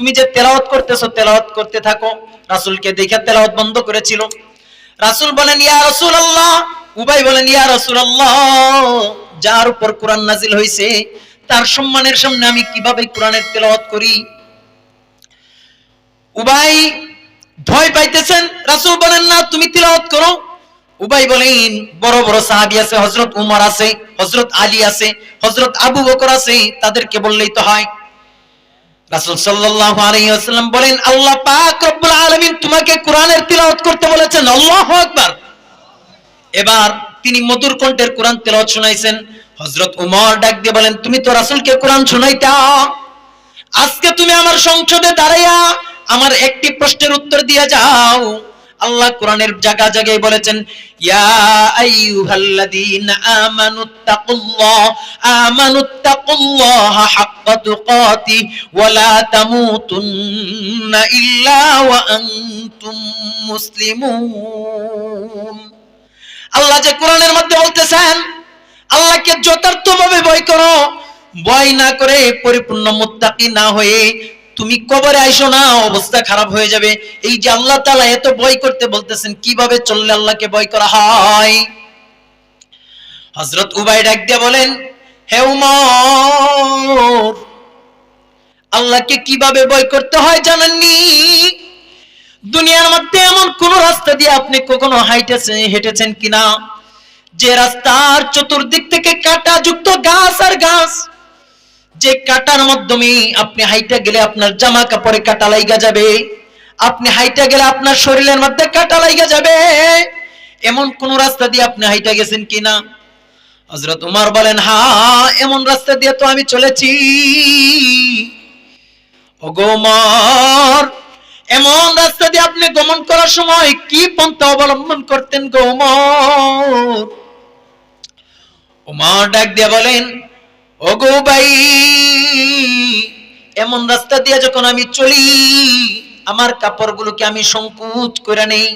তুমি যে তেলাওয়াত করতেছো, তেলাওয়াত করতে থাকো। রাসূলকে দেখে তেলাওয়াত বন্ধ করেছিল। রাসূল বলেন, ইয়া রাসূলুল্লাহ। উবাই বলেন, ইয়া রাসূলুল্লাহ। যার উপর কোরআন নাজিল হয়েছে তার সম্মানের সামনে আমি কীভাবে কোরআনের তেলাওয়াত করি? উবাই ভয় পাইতেছেন। রাসূল বলেন, না, তুমি তিলাওয়াত করো। উবাই বলেন, বড় বড় সাহাবী আছে, হযরত উমর আছে, হযরত আলী আছে, হযরত আবু বকর আছে, তাদেরকে বললেই তো হয়। বলেন, আল্লাহ তোমাকে কোরআনের করতে বলেছেন। এবার তিনি মধুর কণ্ঠের কোরআন হযরত ডাক দিয়ে বলেন, তুমি তো রাসূলকে কোরআন শোনাইতা। আজকে তুমি আমার সংসদে দাঁড়াইয়া আমার একটি প্রশ্নের উত্তর দিয়ে যাও। আল্লাহ কোরআনের জায়গা জায়গায় বলেছেন, ইয়া আইয়ুহাল্লাযীনা আমানুত্তাকুল্লাহ আমানুত্তাকুল্লাহ হাক্কা তুকাতি তামুতুন্না ইল্লা ওয়া আনতুম মুসলিমুন। আল্লাহ যে কোরআনের মধ্যে বলতেছেন, আল্লাহকে যথার্থভাবে ভয় করো, ভয় না করে পরিপূর্ণ মুত্তাকি না হয়ে তুমি কবরে আইসো না, অবস্থা খারাপ হয়ে যাবে। এই যে আল্লাহ তাআলা এত ভয় করতে বলতেছেন, কীভাবে চললে আল্লাহকে ভয় করা হয়? হযরত উবাই ডাক দিয়ে বলেন, হে উমর, আল্লাহকে কীভাবে ভয় করতে হয় জানেননি? দুনিয়ার মধ্যে এমন কোন রাস্তা দিয়ে আপনি কখনো হাইটেছেন হেঁটেছেন কিনা? যে রাস্তার চতুর্দিক থেকে কাটা যুক্ত গাছ আর গাছ। যে কাটার মাধ্যমে আপনি হাইটা গেলে আপনার জামা কাপড়ে কাটা লাইগা যাবে, আপনি হাইটা গেলে আপনার শরীরের মধ্যে কাটা লাইগা যাবে, এমন কোন রাস্তা দিয়ে আপনি হাইটা গেছেন কিনা? হযরত উমর বলেন হ্যাঁ এমন রাস্তা দিয়ে তো আমি চলেছি। ওগো উমর, এমন রাস্তা দিয়ে আপনি গমন করার সময় কি পন্থা অবলম্বন করতেন গো উমর? ডাক দিয়ে বলেন ও গো ভাই এমন রাস্তা দিয়ে যখন আমি চলি আমার কাপড়গুলোকে আমি সংকুচ করে নেই।